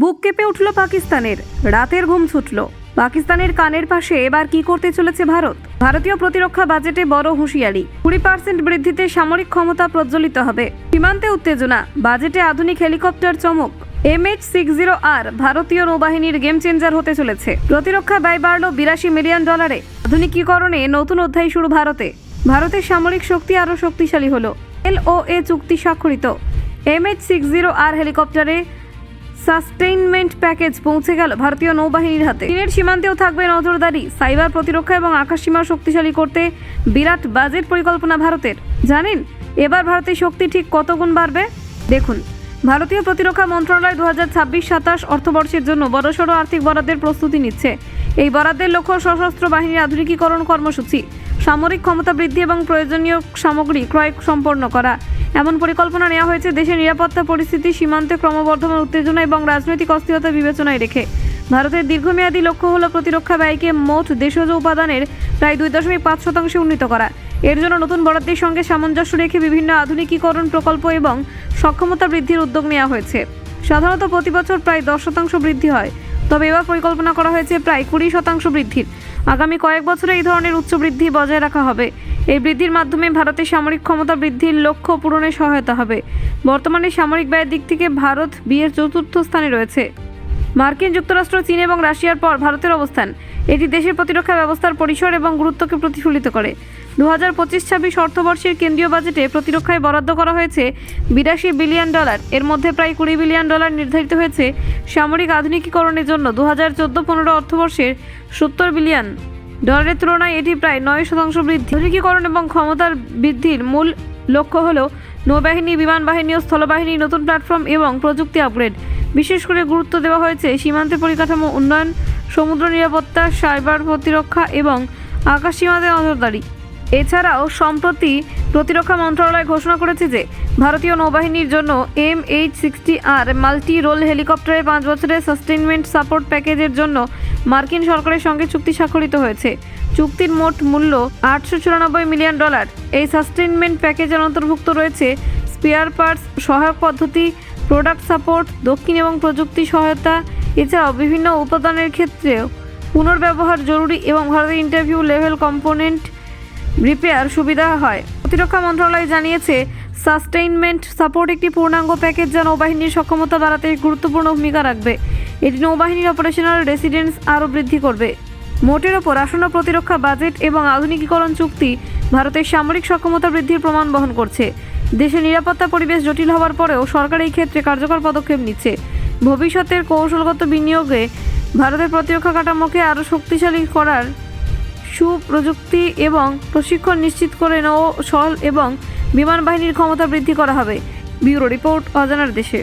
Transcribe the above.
বুক কেঁপে উঠল পাকিস্তানের। রাতের ঘুম ছুটল। পাকিস্তানের কানের পাশে এবার কি করতে চলেছে ভারত? ভারতীয় প্রতিরক্ষা বাজেটে বড় হুঁশিয়ারি। কুড়ি পার্সেন্ট বৃদ্ধিতে সামরিক ক্ষমতা প্রজ্বলিত হবে। সীমান্তে উত্তেজনা। বাজেটে আধুনিক হেলিকপ্টার চমক। M H six zero R ভারতীয় নৌবাহিনীর গেম চেঞ্জার হতে চলেছে। প্রতিরক্ষা ব্যয় বাড়ল বিরাশি মিলিয়ন ডলারে। আধুনিকীকরণে নতুন অধ্যায় শুরু ভারতে। ভারতের সামরিক শক্তি আরও শক্তিশালী হলো। এলওএ চুক্তি স্বাক্ষরিত। M H six zero R হেলিকপ্টারে সাস্টেইনমেন্ট প্যাকেজ পৌঁছে গেল ভারতীয় নৌবাহিনীর হাতে। চীনের সীমান্তেও থাকবে নজরদারি, সাইবার প্রতিরক্ষা এবং আকাশসীমা শক্তিশালী করতে বিরাট বাজেট পরিকল্পনা ভারতের। জানেন, এবার ভারতের শক্তি ঠিক কত গুণ বাড়বে? দেখুন, ভারতীয় প্রতিরক্ষা মন্ত্রণালয় দু হাজার ছাব্বিশ সাতাশ অর্থবর্ষের জন্য বড়সড় আর্থিক বরাদ্দের প্রস্তুতি নিচ্ছে। এই বরাদ্দের লক্ষ্য সশস্ত্র বাহিনীর আধুনিকীকরণ কর্মসূচি, সামরিক ক্ষমতা বৃদ্ধি এবং প্রয়োজনীয় সামগ্রী ক্রয় সম্পন্ন করা। এমন পরিকল্পনা নেওয়া হয়েছে, দেশের নিরাপত্তা পরিস্থিতি, সীমান্তে ক্রমবর্ধমান উত্তেজনা এবং রাজনৈতিক অস্থিরতা বিবেচনায় রেখে। ভারতের দীর্ঘমেয়াদী লক্ষ্য হল প্রতিরক্ষা ব্যয়কে মোট দেশজ উপাদানের প্রায় দুই দশমিক পাঁচ শতাংশে উন্নীত করা। এর জন্য নতুন বরাদ্দের সঙ্গে সামঞ্জস্য রেখে বিভিন্ন আধুনিকীকরণ প্রকল্প এবং সক্ষমতা বৃদ্ধির উদ্যোগ নেওয়া হয়েছে। সাধারণত প্রতি বছর প্রায় দশ শতাংশ বৃদ্ধি হয়। তবে এবার পরিকল্পনা করা হয়েছে প্রায় কুড়ি শতাংশ বৃদ্ধির। আগামী কয়েক বছরে এই ধরনের উচ্চ বৃদ্ধি বজায় রাখা হবে। এই বৃদ্ধির মাধ্যমে ভারতের সামরিক ক্ষমতা বৃদ্ধির লক্ষ্য পূরণে সহায়তা হবে। বর্তমানে সামরিক ব্যয়ের দিক থেকে ভারত বিয়ের চতুর্থ স্থানে রয়েছে। মার্কিন যুক্তরাষ্ট্র, চীন এবং রাশিয়ার পর ভারতের অবস্থান। এটি দেশের প্রতিরক্ষা ব্যবস্থার পরিসর এবং গুরুত্বকে প্রতিফলিত করে। দু হাজার পঁচিশ ছাব্বিশ অর্থবর্ষের কেন্দ্রীয় বাজেটে প্রতিরক্ষায় বরাদ্দ করা হয়েছে বিরাশি বিলিয়ন ডলার। এর মধ্যে প্রায় কুড়ি বিলিয়ন ডলার নির্ধারিত হয়েছে সামরিক আধুনিকীকরণের জন্য। দু হাজার চোদ্দ পনেরো অর্থবর্ষের সত্তর বিলিয়ন ডলারের তুলনায় এটি প্রায় নয় শতাংশ বৃদ্ধি। আধুনিকীকরণ এবং ক্ষমতার বৃদ্ধির মূল লক্ষ্য হল নৌবাহিনী বিমান বাহিনী ও স্থলবাহিনী, নতুন প্ল্যাটফর্ম এবং প্রযুক্তি আপগ্রেড। বিশেষ করে গুরুত্ব দেওয়া হয়েছে সীমান্তে পরিকাঠামো উন্নয়ন, সমুদ্র নিরাপত্তা, সাইবার প্রতিরক্ষা এবং আকাশ সীমাতে নজরদারি এছাড়াও সম্প্রতি প্রতিরক্ষা মন্ত্রণালয় ঘোষণা করেছে যে ভারতীয় নৌবাহিনীর জন্য M H sixty R multi role হেলিকপ্টারে পাঁচ বছরের সাস্টেনমেন্ট সাপোর্ট প্যাকেজের জন্য মার্কিন সরকারের সঙ্গে চুক্তি স্বাক্ষরিত হয়েছে। চুক্তির মোট মূল্য আটশো চুরানব্বই মিলিয়ন ডলার। এই সাস্টেইনমেন্ট প্যাকেজের অন্তর্ভুক্ত রয়েছে স্পেয়ার পার্টস, সহায়ক পদ্ধতি, প্রোডাক্ট সাপোর্ট, দক্ষিণ এবং প্রযুক্তি সহায়তা, এছাড়াও বিভিন্ন উপাদানের ক্ষেত্রেও পুনর্ব্যবহার জরুরি এবং ভারতের ইন্টারভিউ লেভেল কম্পোনেন্ট রিপেয়ার সুবিধা হয়। প্রতিরক্ষা মন্ত্রণালয় জানিয়েছে সাস্টেইনমেন্ট সাপোর্ট একটি পূর্ণাঙ্গ প্যাকেজ যা নৌবাহিনীর সক্ষমতা বাড়াতে গুরুত্বপূর্ণ ভূমিকা রাখবে। এটি নৌবাহিনীর অপারেশনাল রেসিডেন্স আরও বৃদ্ধি করবে। মোটের ওপর আসন্ন প্রতিরক্ষা বাজেট এবং আধুনিকীকরণ চুক্তি ভারতের সামরিক সক্ষমতা বৃদ্ধির প্রমাণ বহন করছে। দেশের নিরাপত্তা পরিবেশ জটিল হওয়ার পরেও সরকার এই ক্ষেত্রে কার্যকর পদক্ষেপ নিচ্ছে। ভবিষ্যতের কৌশলগত বিনিয়োগে ভারতের প্রতিরক্ষা কাঠামোকে আরও শক্তিশালী করার সুপ্রযুক্তি এবং প্রশিক্ষণ নিশ্চিত করে নৌ সল এবং বিমান বাহিনীর ক্ষমতা বৃদ্ধি করা হবে। ব্যুরো রিপোর্ট অজানার দেশে।